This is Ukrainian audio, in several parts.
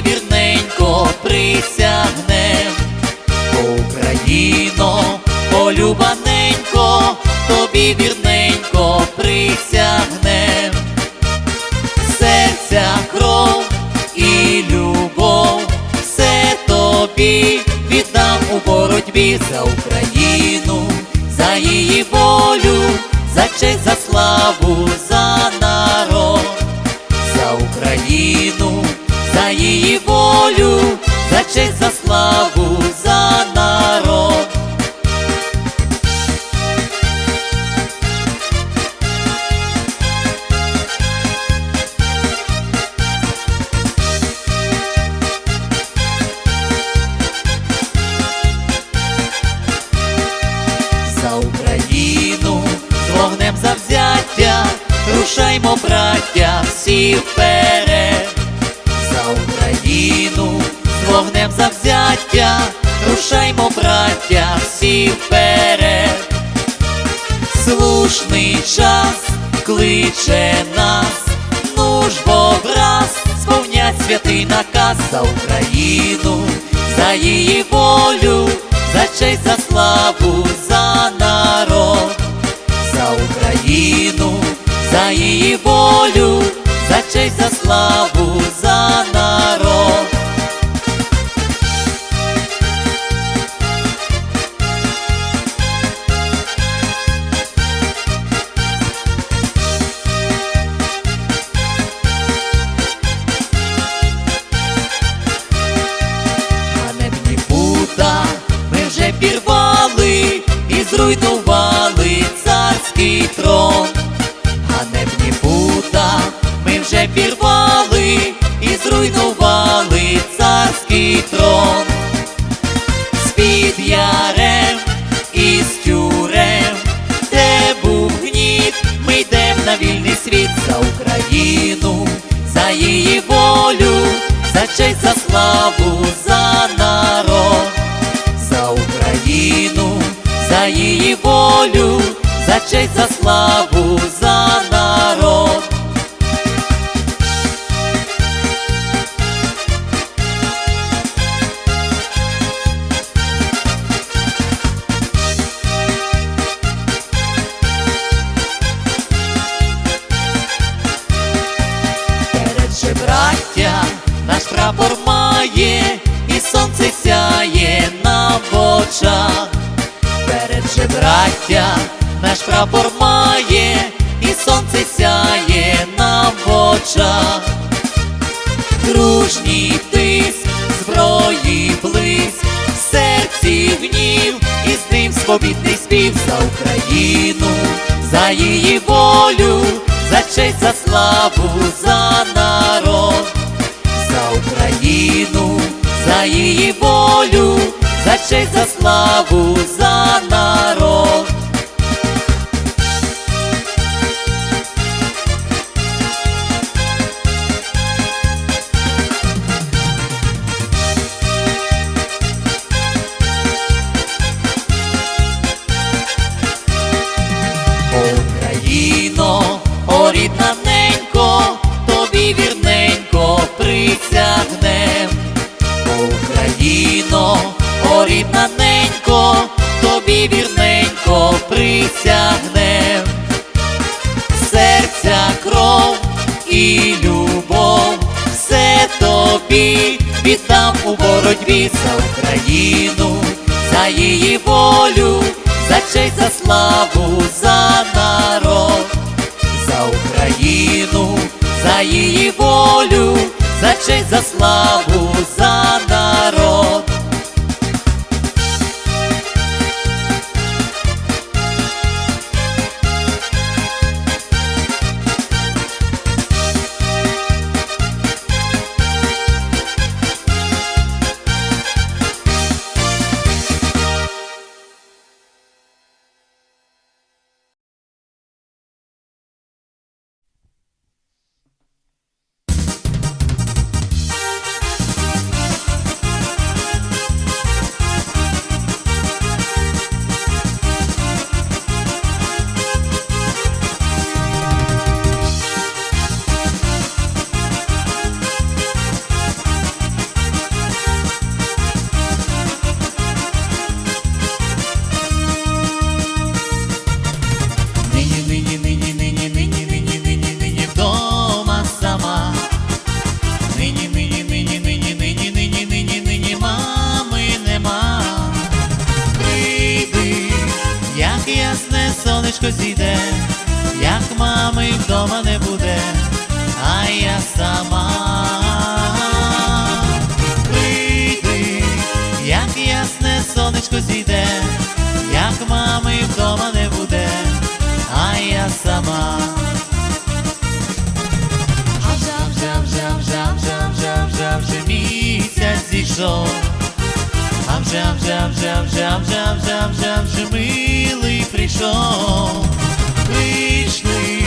вірненько присягнем. Україно, полюбаненько, тобі вірненько присягнем. Серця, кров і любов, все тобі віддам у боротьбі за Україну, за її волю, за честь, за славу, за народ, за Україну, її волю, за честь, за славу, за народ. за Україну, з вогнем завзяття, рушаймо, браття, всі вперед, вогнем завзяття, рушаймо, браття, всі вперед, слушний час кличе нас, ну ж бо враз сповнять святий наказ за Україну, за її волю, за честь, за славу, за народ, за Україну, за її волю, за честь, за славу, за зруйнували царський трон. Ганебні пута ми вже пірвали і зруйнували царський трон. З-під ярем і з тюрем, де був гніт, ми йдем на вільний світ за Україну, за її волю, за честь, за славу, за народ, її волю, за честь, за славу, за народ. Перед же браття наш прапор має, і сонце сяє нам в очах. Же браття наш прапор має, і сонце сяє нам в очах. Дружній тиск, зброї блиск, в серці гнів, і з ним свобідний спів за Україну, за її волю, за честь, за славу, за народ, за Україну, за її волю, за честь, за славу, за народ. О тобі вірненько присягнем. Серця, кров і любов, все тобі віддам у боротьбі за Україну, за її волю, за честь, за славу, за народ, за Україну, за її волю, за честь, за славу, за народ. Прийшов. А жам, жам, жам, жам, жам, жам, вже милий прийшов. Вийшли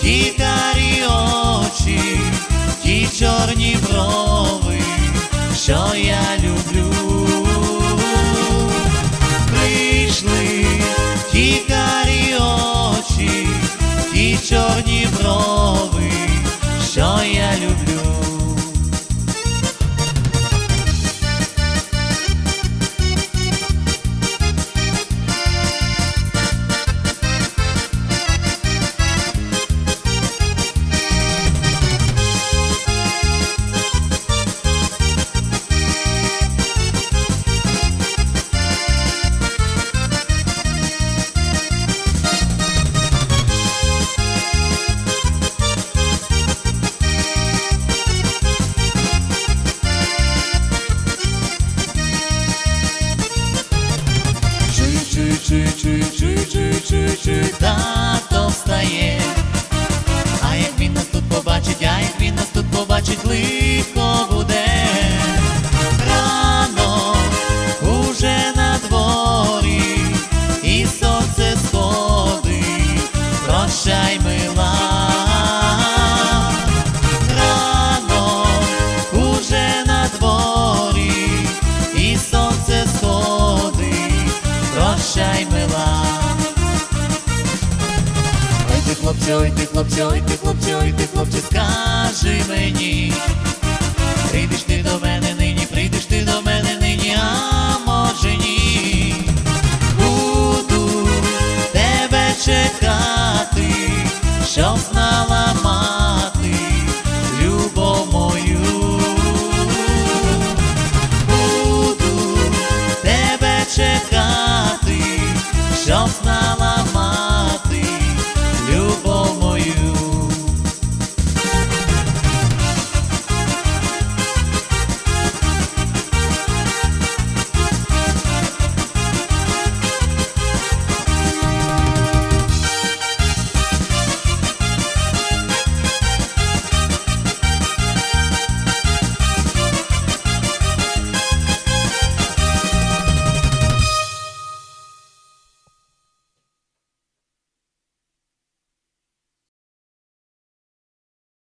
ті карі очі, ті чорні брови, що я чую, чую, чую, чую, чую, чую, тато встає. А як він нас тут побачить, а як він нас тут побачить, лихо хлопчой, ти хлопчой, ти хлопчой, ти хлопче, скажи мені, прийдеш ти до мене нині, прийдеш ти до мене нині, а може ні, буду тебе чекати.